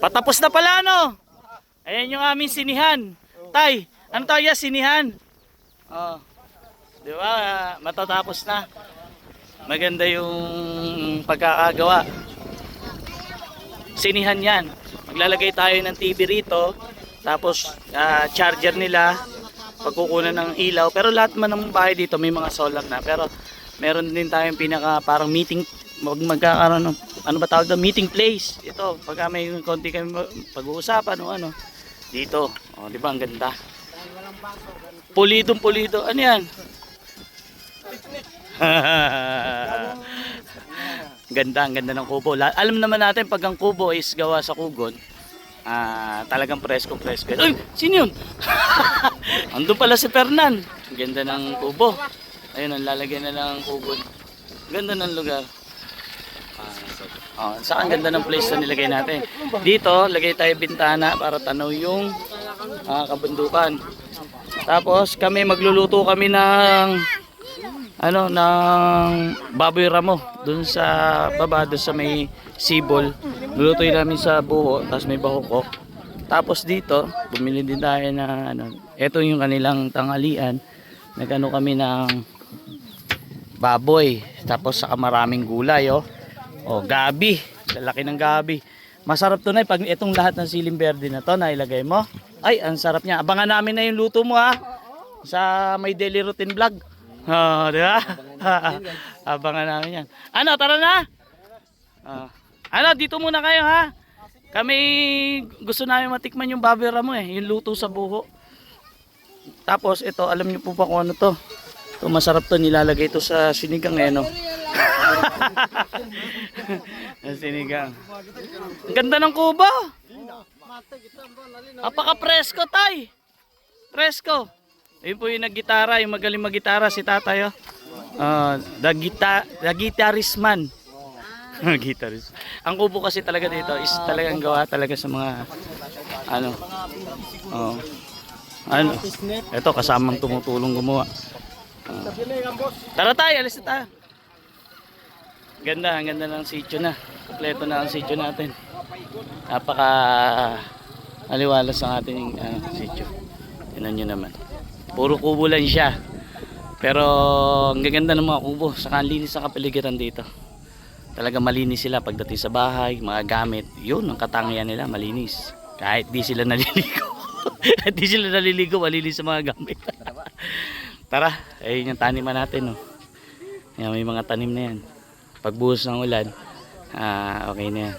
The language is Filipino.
Patapos na pala no. Ayan yung aming sinihan. Tay, ano tayo ya, sinihan? Oh. Di ba? Matatapos na. Maganda yung pagkakagawa. Sinihan yan. Maglalagay tayo ng TV rito. Tapos ah, charger nila. Pagkukunan ng ilaw. Pero lahat man ng bahay dito may mga solar na. Pero meron din tayong pinaka parang meeting mag magkakaroon ng ano ba tawag doon meeting place ito pagka may konti kami pag-uusapan o ano dito. Oh di ba ang ganda? Pulidong pulido ano yan? Ganda ang ganda ng kubo. La- alam naman natin pag ang kubo is gawa sa kugon ah talagang presko presko. Uy, sino yun? Andun pala si Fernan. Ganda ng kubo. Ayun ang lalagyan na ng kugon. Ganda ng lugar Oh, saan ganda ng place na nilagay natin. Dito, lagay tayo bintana para tanaw yung ah, kabundukan. Tapos kami magluluto kami ng ano ng baboy ramo dun sa baba dun sa may sibol. Lulutuin namin sa buho, tapos may bahukok. Tapos dito, bumili din tayo na ano, ito yung kanilang tanghalian. Nagano kami ng baboy, tapos saka maraming gulay oh. Oh, gabi. Lalaki ng gabi. Masarap to na pag itong lahat ng siling berde na to na ilagay mo. Ay, ang sarap niya. Abangan namin na yung luto mo ha. Sa may daily routine vlog. Oh, di ba? Abangan namin yan. Ano, tara na. Ah. ano, dito muna kayo ha. Kami gusto namin matikman yung babera mo eh, yung luto sa buho. Tapos ito, alam niyo po ba kung ano to? Ito masarap to, nilalagay ito sa sinigang eh, no? Ang sinigang. Ang ganda ng kubo. Apaka presko tay. Presko. Ayun po yung naggitara, yung magaling maggitara si tatay. Oh. Ah, the, gita, the guitarist man. guitarist. Ang kubo kasi talaga dito is talagang gawa talaga sa mga ano. Oh. Ano? Ito kasamang tumutulong gumawa. Ah. Tara tayo, alis na tayo. Ganda, ang ganda ng sitio na. Kompleto na ang sitio natin. Napaka aliwalas ang ating ano, sitio. Tingnan nyo naman. Puro kubo lang siya. Pero ang gaganda ng mga kubo. Saka ang linis ang kapaligiran dito. Talaga malinis sila pagdating sa bahay, mga gamit. Yun, ang katangian nila, malinis. Kahit di sila naliligo. Kahit di sila naliligo, malinis sa mga gamit. Tara, ayun yung taniman natin. Oh. Yan, may mga tanim na yan. Pagbuhos ng ulan, ah, okay na yan.